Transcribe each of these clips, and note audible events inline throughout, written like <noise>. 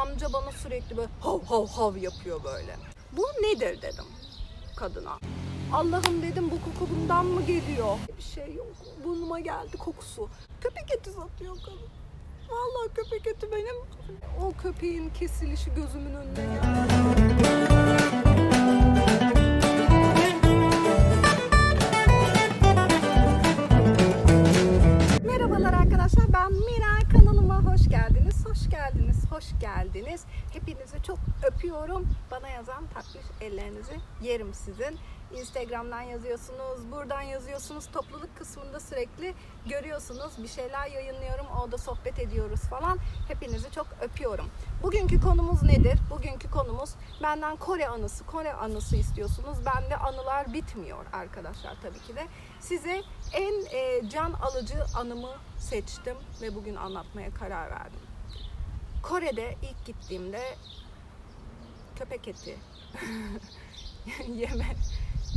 Amca bana sürekli böyle hav hav hav yapıyor böyle. Bu nedir dedim kadına. Allah'ım dedim bu koku bundan mı geliyor? Bir şey yok. Burnuma geldi kokusu. Köpek eti satıyor kadın. Vallahi köpek eti benim. O köpeğin kesilişi gözümün önüne geldi. Merhabalar arkadaşlar ben Mira hoş geldiniz hoş geldiniz hoş geldiniz. Hepinizi çok öpüyorum. Bana yazan tatlış ellerinizi yerim sizin Instagram'dan yazıyorsunuz buradan yazıyorsunuz. Topluluk kısmında sürekli görüyorsunuz. Bir şeyler yayınlıyorum orada sohbet ediyoruz falan. Hepinizi çok öpüyorum. Bugünkü konumuz nedir? Bugünkü konumuz benden Kore anısı Kore anısı istiyorsunuz. Bende anılar bitmiyor arkadaşlar tabii ki de. Size en e, can alıcı anımı seçtim ve bugün anlatmaya karar verdim. Kore'de ilk gittiğimde köpek eti <laughs> yeme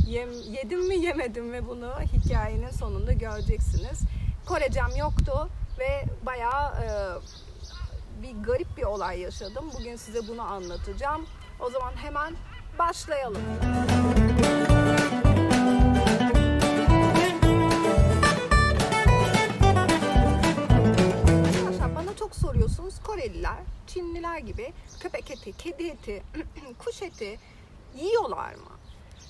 yem, yedim mi yemedim mi bunu hikayenin sonunda göreceksiniz. Korecem yoktu ve bayağı e, bir garip bir olay yaşadım. Bugün size bunu anlatacağım. O zaman hemen başlayalım. Arkadaşlar bana çok soruyorsunuz Koreliler, Çinliler gibi köpek eti, kedi eti, <clears throat> kuş eti yiyorlar mı?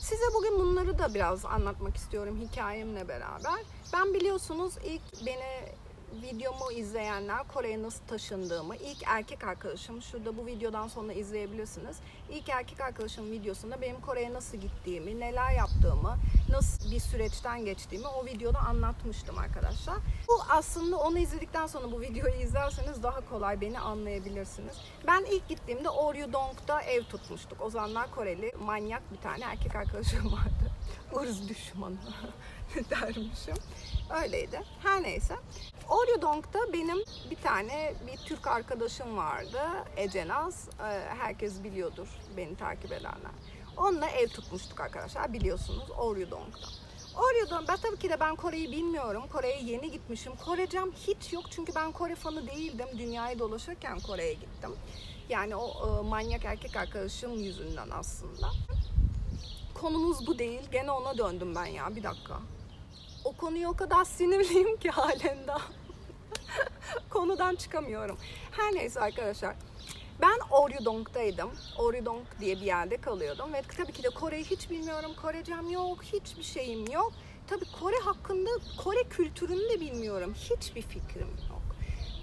Size bugün bunları da biraz anlatmak istiyorum hikayemle beraber. Ben biliyorsunuz ilk beni videomu izleyenler Kore'ye nasıl taşındığımı, ilk erkek arkadaşım, şurada bu videodan sonra izleyebilirsiniz. İlk erkek arkadaşım videosunda benim Kore'ye nasıl gittiğimi, neler yaptığımı, nasıl bir süreçten geçtiğimi o videoda anlatmıştım arkadaşlar. Bu aslında onu izledikten sonra bu videoyu izlerseniz daha kolay beni anlayabilirsiniz. Ben ilk gittiğimde Oryodong'da ev tutmuştuk. O zamanlar Koreli manyak bir tane erkek arkadaşım vardı. <laughs> Irz düşmanı <laughs> dermişim. Öyleydi. Her neyse. Oryodong'da benim bir tane bir Türk arkadaşım vardı. Ecenaz. Ee, Herkes biliyordur beni takip edenler. Onunla ev tutmuştuk arkadaşlar biliyorsunuz Oryodong'da. Oryodong, ben tabii ki de ben Kore'yi bilmiyorum. Kore'ye yeni gitmişim. Korecem hiç yok çünkü ben Kore fanı değildim. Dünyayı dolaşırken Kore'ye gittim. Yani o e, manyak erkek arkadaşım yüzünden aslında. Konumuz bu değil. Gene ona döndüm ben ya. Bir dakika. O konuya o kadar sinirliyim ki halen daha. <laughs> Konudan çıkamıyorum. Her neyse arkadaşlar. Ben Oryodong'daydım. Oryodong diye bir yerde kalıyordum. Ve tabii ki de Kore'yi hiç bilmiyorum. Korecem yok. Hiçbir şeyim yok. Tabii Kore hakkında, Kore kültürünü de bilmiyorum. Hiçbir fikrim.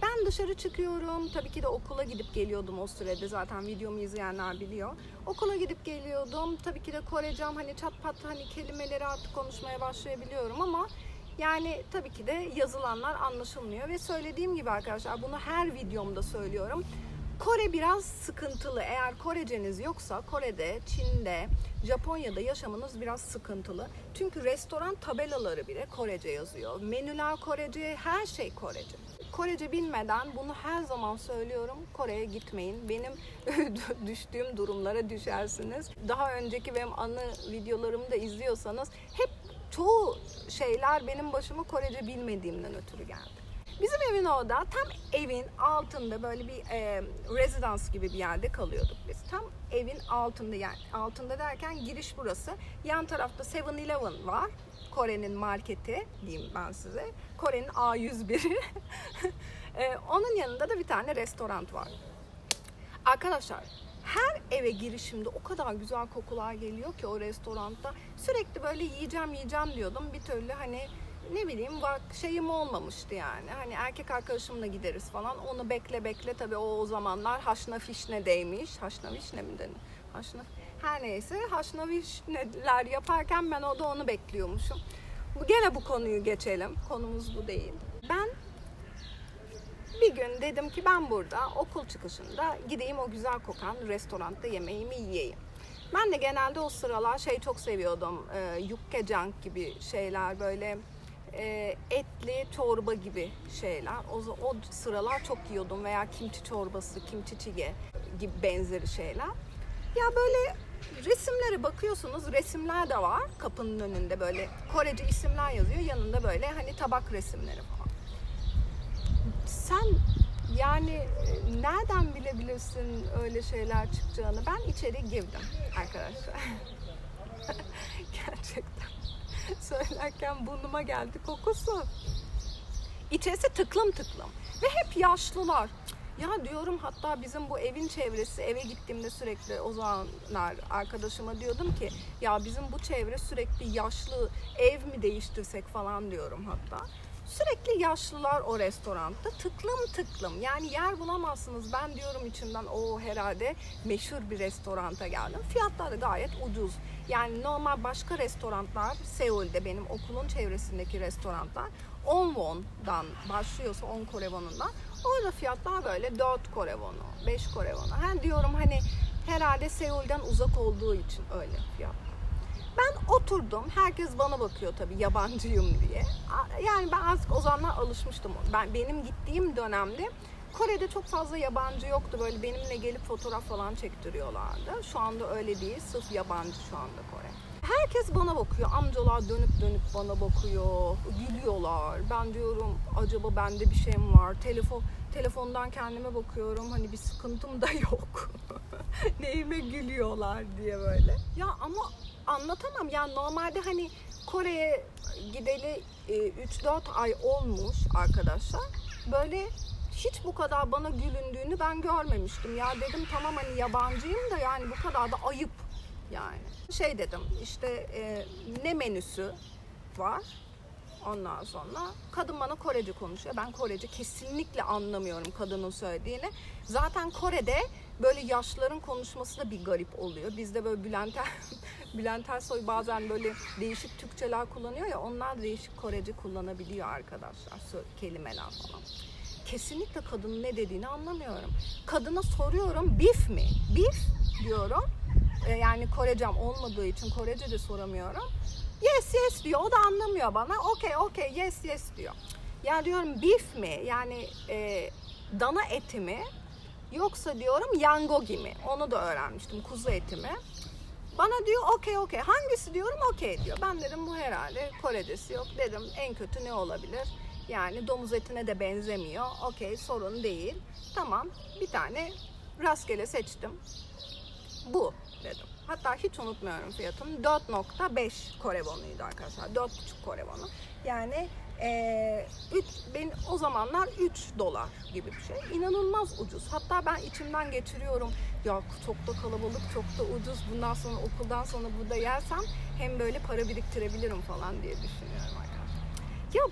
Ben dışarı çıkıyorum. Tabii ki de okula gidip geliyordum o sürede. Zaten videomu izleyenler biliyor. Okula gidip geliyordum. Tabii ki de Korecem hani çat pat hani kelimeleri artık konuşmaya başlayabiliyorum ama yani tabii ki de yazılanlar anlaşılmıyor ve söylediğim gibi arkadaşlar bunu her videomda söylüyorum. Kore biraz sıkıntılı. Eğer Koreceniz yoksa Kore'de, Çin'de, Japonya'da yaşamanız biraz sıkıntılı. Çünkü restoran tabelaları bile Korece yazıyor. Menüler Korece, her şey Korece. Korece bilmeden bunu her zaman söylüyorum. Kore'ye gitmeyin. Benim <laughs> düştüğüm durumlara düşersiniz. Daha önceki benim anı videolarımı da izliyorsanız hep çoğu şeyler benim başıma Korece bilmediğimden ötürü geldi. Bizim evin orada tam evin altında böyle bir e, residence gibi bir yerde kalıyorduk biz. Tam evin altında yani altında derken giriş burası. Yan tarafta 7-Eleven var. Kore'nin marketi diyeyim ben size. Kore'nin A101'i. <laughs> e, onun yanında da bir tane restoran var. Arkadaşlar her eve girişimde o kadar güzel kokular geliyor ki o restoranda. Sürekli böyle yiyeceğim yiyeceğim diyordum. Bir türlü hani ne bileyim bak şeyim olmamıştı yani. Hani erkek arkadaşımla gideriz falan. Onu bekle bekle tabii o, o zamanlar haşna değmiş. Haşna mi denir? Haşna her neyse haşna yaparken ben o da onu bekliyormuşum. Bu gene bu konuyu geçelim. Konumuz bu değil. Ben bir gün dedim ki ben burada okul çıkışında gideyim o güzel kokan restoranda yemeğimi yiyeyim. Ben de genelde o sıralar şey çok seviyordum. E, yukke gibi şeyler böyle e, etli çorba gibi şeyler. O, o sıralar çok yiyordum veya kimçi çorbası, kimçi çige gibi benzeri şeyler. Ya böyle resimlere bakıyorsunuz resimler de var kapının önünde böyle Korece isimler yazıyor yanında böyle hani tabak resimleri falan. Sen Yani e, nereden bilebilirsin öyle şeyler çıkacağını? Ben içeri girdim arkadaşlar. <laughs> Gerçekten. <laughs> Söylerken burnuma geldi kokusu. İçerisi tıklım tıklım. Ve hep yaşlılar. Ya diyorum hatta bizim bu evin çevresi eve gittiğimde sürekli o zamanlar arkadaşıma diyordum ki ya bizim bu çevre sürekli yaşlı ev mi değiştirsek falan diyorum hatta. Sürekli yaşlılar o restoranda. Tıklım tıklım. Yani yer bulamazsınız. Ben diyorum içimden o herhalde meşhur bir restoranta geldim. Fiyatları gayet ucuz. Yani normal başka restoranlar Seul'de benim okulun çevresindeki restoranlar 10 won'dan başlıyorsa 10 Kore won'undan orada fiyatlar böyle 4 Kore won'u 5 Kore won'u hem diyorum hani herhalde Seul'den uzak olduğu için öyle fiyat ben oturdum. Herkes bana bakıyor tabii yabancıyım diye. Yani ben artık o zamanlar alışmıştım. Ben benim gittiğim dönemde Kore'de çok fazla yabancı yoktu. Böyle benimle gelip fotoğraf falan çektiriyorlardı. Şu anda öyle değil. Sırf yabancı şu anda Kore. Herkes bana bakıyor. Amcalar dönüp dönüp bana bakıyor. Gülüyorlar. Ben diyorum acaba bende bir şey mi var? Telefon telefondan kendime bakıyorum. Hani bir sıkıntım da yok. <laughs> Neyime gülüyorlar diye böyle. Ya ama anlatamam. Yani normalde hani Kore'ye gideli e, 3-4 ay olmuş arkadaşlar. Böyle hiç bu kadar bana gülündüğünü ben görmemiştim. Ya dedim tamam hani yabancıyım da yani bu kadar da ayıp yani. Şey dedim işte e, ne menüsü var Ondan sonra kadın bana Korece konuşuyor. Ben Korece kesinlikle anlamıyorum kadının söylediğini. Zaten Kore'de böyle yaşlıların konuşması da bir garip oluyor. Bizde böyle Bülent, Er- <laughs> Bülent Ersoy bazen böyle değişik Türkçeler kullanıyor ya onlar da değişik Korece kullanabiliyor arkadaşlar. Kelimeler falan. Kesinlikle kadının ne dediğini anlamıyorum. Kadına soruyorum beef mi? Beef diyorum. E, Yani Korecem olmadığı için Korece de soramıyorum. Yes yes diyor. O da anlamıyor bana. Okey okey yes yes diyor. Ya diyorum beef mi? Yani e, dana eti mi? Yoksa diyorum yangogi mi? Onu da öğrenmiştim. Kuzu eti mi? Bana diyor okey okey. Hangisi diyorum okey diyor. Ben dedim bu herhalde Korecesi yok. Dedim en kötü ne olabilir? Yani domuz etine de benzemiyor. Okey sorun değil. Tamam bir tane rastgele seçtim. Bu dedim. Hatta hiç unutmuyorum fiyatını. 4.5 Kore wonuydu arkadaşlar. 4.5 Kore wonu. Yani eee üç, ben o zamanlar 3 dolar gibi bir şey. İnanılmaz ucuz. Hatta ben içimden geçiriyorum. Ya çok da kalabalık, çok da ucuz. Bundan sonra okuldan sonra burada yersem hem böyle para biriktirebilirim falan diye düşünüyorum arkadaşlar. Ya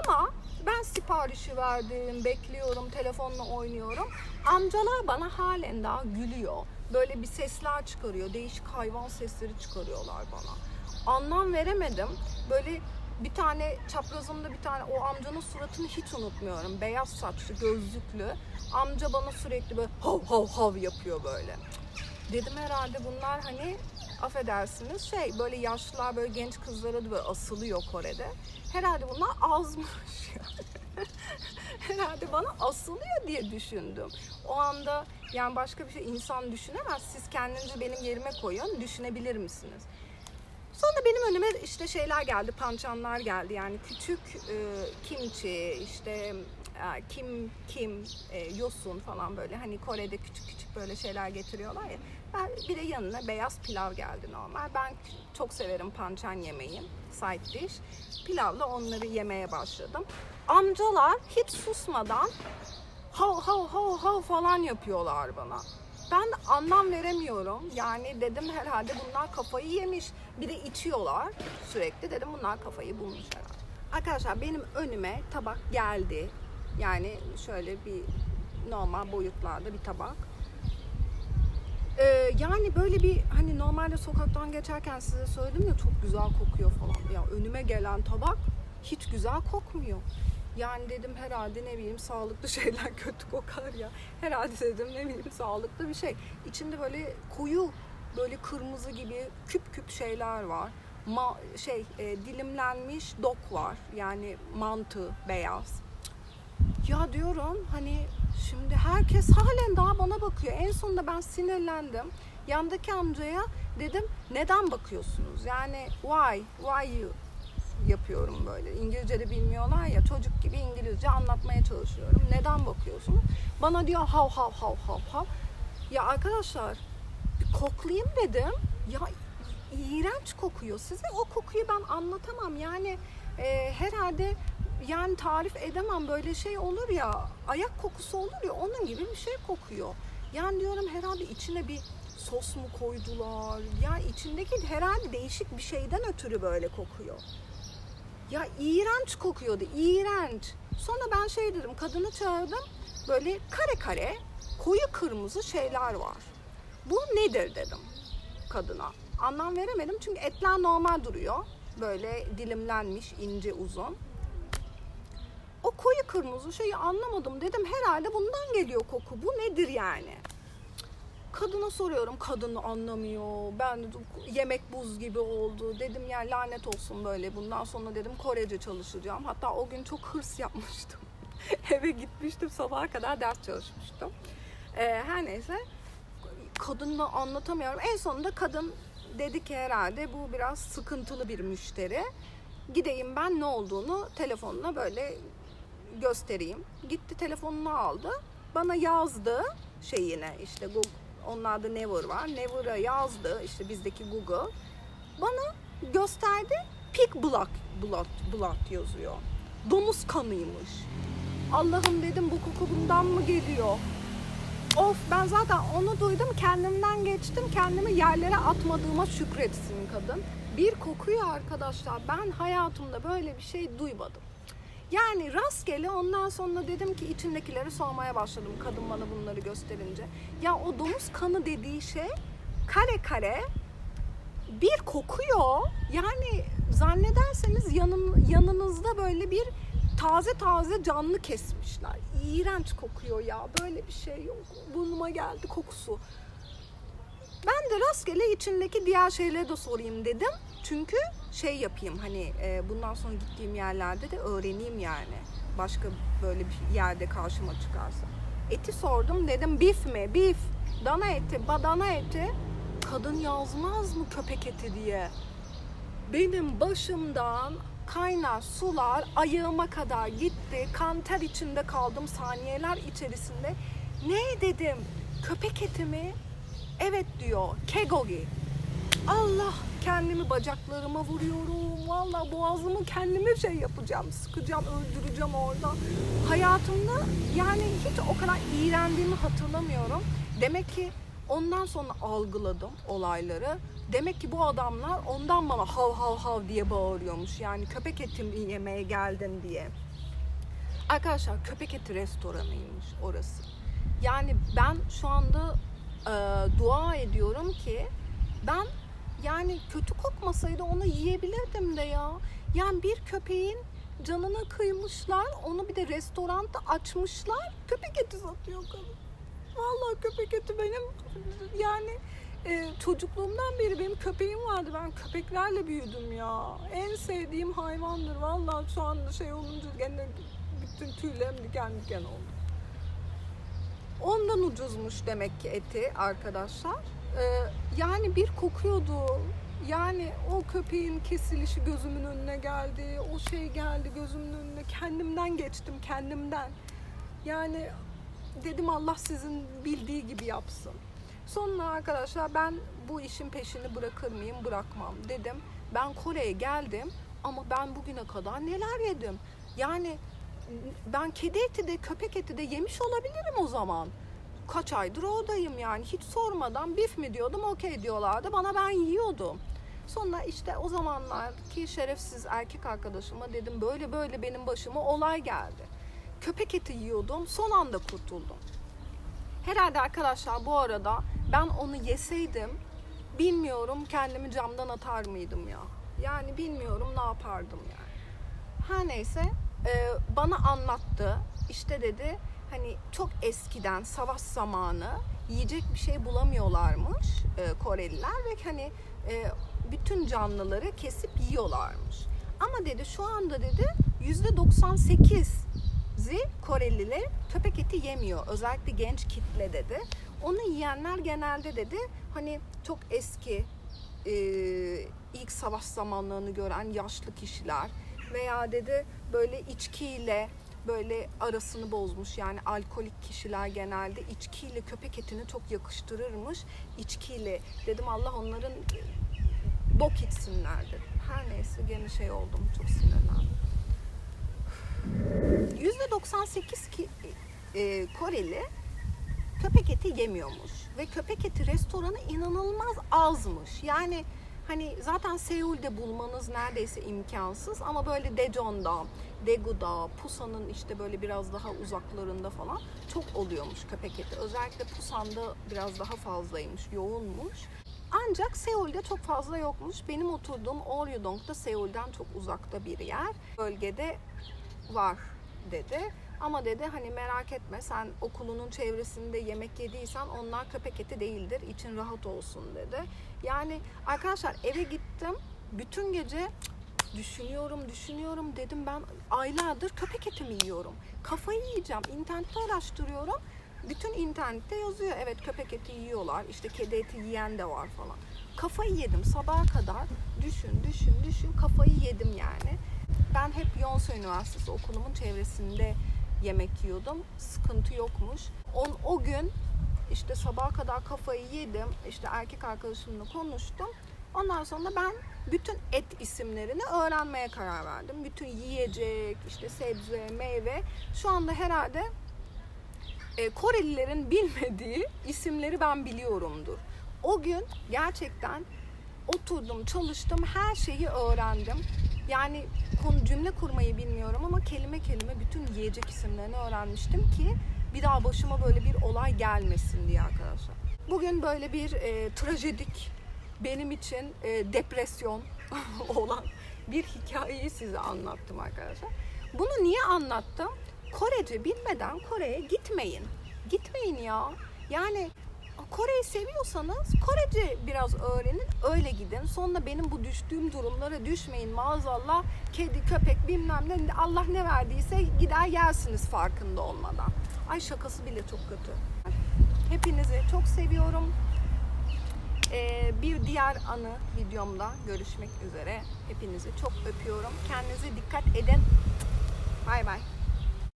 ama ben siparişi verdim, bekliyorum, telefonla oynuyorum. Amcalar bana halen daha gülüyor. Böyle bir sesler çıkarıyor, değişik hayvan sesleri çıkarıyorlar bana. Anlam veremedim. Böyle bir tane çaprazımda bir tane o amcanın suratını hiç unutmuyorum. Beyaz saçlı, gözlüklü. Amca bana sürekli böyle hav hav hav yapıyor böyle. Dedim herhalde bunlar hani affedersiniz şey böyle yaşlılar böyle genç kızlara da böyle asılıyor Kore'de. Herhalde bunlar azmış yani. <laughs> herhalde bana asılıyor diye düşündüm. O anda yani başka bir şey insan düşünemez. Siz kendinizi benim yerime koyun. Düşünebilir misiniz? Sonra benim önüme işte şeyler geldi, pançanlar geldi. Yani küçük e, kimchi, işte kim kim, e, yosun falan böyle. Hani Kore'de küçük küçük böyle şeyler getiriyorlar ya. Ben bir de yanına beyaz pilav geldi normal. Ben çok severim pançan yemeği, side dish. Pilavla onları yemeye başladım. Amcalar hiç susmadan hav hav hav hav falan yapıyorlar bana. Ben de anlam veremiyorum. Yani dedim herhalde bunlar kafayı yemiş. Bir de içiyorlar sürekli. Dedim bunlar kafayı bulmuş herhalde. Arkadaşlar benim önüme tabak geldi. Yani şöyle bir normal boyutlarda bir tabak. Ee, yani böyle bir hani normalde sokaktan geçerken size söyledim ya çok güzel kokuyor falan. Ya önüme gelen tabak hiç güzel kokmuyor. Yani dedim herhalde ne bileyim sağlıklı <laughs> şeyler kötü kokar ya. Herhalde dedim ne bileyim sağlıklı bir şey. İçinde böyle koyu böyle kırmızı gibi küp küp şeyler var. Ma şey e, dilimlenmiş dok var. Yani mantı beyaz. Ya diyorum hani şimdi herkes halen daha bana bakıyor. En sonunda ben sinirlendim. Yandaki amcaya dedim neden bakıyorsunuz? Yani why? Why you? yapıyorum böyle. İngilizce de bilmiyorlar ya çocuk gibi İngilizce anlatmaya çalışıyorum. Neden bakıyorsun? Bana diyor hav hav hav hav hav. Ya arkadaşlar bir koklayayım dedim. Ya iğrenç kokuyor. Size o kokuyu ben anlatamam. Yani e, herhalde yani tarif edemem böyle şey olur ya ayak kokusu olur ya onun gibi bir şey kokuyor. Yani diyorum herhalde içine bir sos mu koydular? Ya içindeki herhalde değişik bir şeyden ötürü böyle kokuyor. Ya iğrenç kokuyordu, iğrenç. Sonra ben şey dedim, kadını çağırdım. Böyle kare kare koyu kırmızı şeyler var. Bu nedir dedim kadına. Anlam veremedim çünkü etler normal duruyor. Böyle dilimlenmiş, ince, uzun. O koyu kırmızı şeyi anlamadım. Dedim herhalde bundan geliyor koku. Bu nedir yani? Kadına soruyorum. Kadın anlamıyor. Ben yemek buz gibi oldu. Dedim ya lanet olsun böyle. Bundan sonra dedim Korece çalışacağım. Hatta o gün çok hırs yapmıştım. <laughs> Eve gitmiştim sabaha kadar ders çalışmıştım. Ee, her neyse kadınla anlatamıyorum. En sonunda kadın dedi ki herhalde bu biraz sıkıntılı bir müşteri. Gideyim ben ne olduğunu telefonuna böyle göstereyim. Gitti telefonunu aldı. Bana yazdı şeyine işte Google, onlarda Never var. Never'a yazdı işte bizdeki Google. Bana gösterdi Pig Blood, Blood, Blood yazıyor. Domuz kanıymış. Allah'ım dedim bu koku bundan mı geliyor? Of ben zaten onu duydum kendimden geçtim kendimi yerlere atmadığıma şükretsin kadın. Bir kokuyor arkadaşlar ben hayatımda böyle bir şey duymadım. Yani rastgele ondan sonra dedim ki içindekileri sormaya başladım kadın bana bunları gösterince. Ya o domuz kanı dediği şey kare kare bir kokuyor. Yani zannederseniz yanın, yanınızda böyle bir taze taze canlı kesmişler. İğrenç kokuyor ya. Böyle bir şey yok. Burnuma geldi kokusu. Ben de rastgele içindeki diğer şeyleri de sorayım dedim. Çünkü şey yapayım hani e, bundan sonra gittiğim yerlerde de öğreneyim yani. Başka böyle bir yerde karşıma çıkarsa. Eti sordum dedim bif mi? Bif. Dana eti, badana eti. Kadın yazmaz mı köpek eti diye. Benim başımdan kaynar sular ayağıma kadar gitti. Kan ter içinde kaldım saniyeler içerisinde. Ne dedim? Köpek eti mi? Evet diyor. Kegogi. Allah kendimi bacaklarıma vuruyorum. Valla boğazımı kendime şey yapacağım. Sıkacağım, öldüreceğim orada. Hayatımda yani hiç o kadar iğrendiğimi hatırlamıyorum. Demek ki ondan sonra algıladım olayları. Demek ki bu adamlar ondan bana hav hav hav diye bağırıyormuş. Yani köpek eti mi yemeye geldin diye. Arkadaşlar köpek eti restoranıymış orası. Yani ben şu anda e, dua ediyorum ki ben yani kötü kokmasaydı onu yiyebilirdim de ya. Yani bir köpeğin canına kıymışlar. Onu bir de restoranda açmışlar. Köpek eti satıyor kadın. Vallahi köpek eti benim yani e, çocukluğumdan beri benim köpeğim vardı. Ben köpeklerle büyüdüm ya. En sevdiğim hayvandır. Vallahi şu anda şey olunca gene bütün tüylerim diken diken oldu. Ondan ucuzmuş demek ki eti arkadaşlar. Ee, yani bir kokuyordu. Yani o köpeğin kesilişi gözümün önüne geldi. O şey geldi gözümün önüne. Kendimden geçtim kendimden. Yani dedim Allah sizin bildiği gibi yapsın. Sonra arkadaşlar ben bu işin peşini bırakır mıyım? Bırakmam dedim. Ben Kore'ye geldim ama ben bugüne kadar neler yedim? Yani ben kedi eti de köpek eti de yemiş olabilirim o zaman. Kaç aydır oradayım yani hiç sormadan bif mi diyordum okey diyorlardı bana ben yiyordum. Sonra işte o zamanlarki şerefsiz erkek arkadaşıma dedim böyle böyle benim başıma olay geldi. Köpek eti yiyordum son anda kurtuldum. Herhalde arkadaşlar bu arada ben onu yeseydim bilmiyorum kendimi camdan atar mıydım ya. Yani bilmiyorum ne yapardım yani. Her neyse e, bana anlattı. İşte dedi hani çok eskiden savaş zamanı yiyecek bir şey bulamıyorlarmış e, Koreliler ve hani e, bütün canlıları kesip yiyorlarmış. Ama dedi şu anda dedi yüzde 98'i Koreliler köpek eti yemiyor. Özellikle genç kitle dedi. Onu yiyenler genelde dedi hani çok eski e, ilk savaş zamanlarını gören yaşlı kişiler veya dedi böyle içkiyle böyle arasını bozmuş yani alkolik kişiler genelde içkiyle köpek etini çok yakıştırırmış. İçkiyle dedim Allah onların bok içsinler dedim. Her neyse gene şey oldum çok sinirlendim. %98 ki, e, Koreli köpek eti yemiyormuş ve köpek eti restoranı inanılmaz azmış. Yani hani zaten Seul'de bulmanız neredeyse imkansız ama böyle Daejeon'da, Daegu'da, Busan'ın işte böyle biraz daha uzaklarında falan çok oluyormuş köpek eti. Özellikle Busan'da biraz daha fazlaymış, yoğunmuş. Ancak Seul'de çok fazla yokmuş. Benim oturduğum Oryodong da Seul'den çok uzakta bir yer. Bölgede var dedi. Ama dedi hani merak etme sen okulunun çevresinde yemek yediysen onlar köpek eti değildir. için rahat olsun dedi. Yani arkadaşlar eve gittim. Bütün gece "Cık, düşünüyorum düşünüyorum dedim ben aylardır köpek eti mi yiyorum? Kafayı yiyeceğim. İnternette araştırıyorum. Bütün internette yazıyor. Evet köpek eti yiyorlar. İşte kedi eti yiyen de var falan. Kafayı yedim sabaha kadar. Düşün düşün düşün kafayı yedim yani. Ben hep Yonsei Üniversitesi okulumun çevresinde yemek yiyordum. Sıkıntı yokmuş. On, o gün işte sabaha kadar kafayı yedim. İşte erkek arkadaşımla konuştum. Ondan sonra ben bütün et isimlerini öğrenmeye karar verdim. Bütün yiyecek, işte sebze, meyve. Şu anda herhalde e, Korelilerin <laughs> bilmediği isimleri ben biliyorumdur. O gün gerçekten oturdum, çalıştım, her şeyi öğrendim. Yani konu cümle kurmayı bilmiyorum ama kelime kelime bütün yiyecek isimlerini öğrenmiştim ki bir daha başıma böyle bir olay gelmesin diye arkadaşlar. Bugün böyle bir e, trajedik benim için e, depresyon <laughs> olan bir hikayeyi size anlattım arkadaşlar. Bunu niye anlattım? Korece bilmeden Kore'ye gitmeyin. Gitmeyin ya. Yani Kore'yi seviyorsanız Korece biraz öğrenin, öyle gidin. Sonra benim bu düştüğüm durumlara düşmeyin maazallah. Kedi, köpek bilmem ne Allah ne verdiyse gider yersiniz farkında olmadan. Ay şakası bile çok kötü. Hepinizi çok seviyorum. Ee, bir diğer anı videomda görüşmek üzere. Hepinizi çok öpüyorum. Kendinize dikkat edin. Bay bay.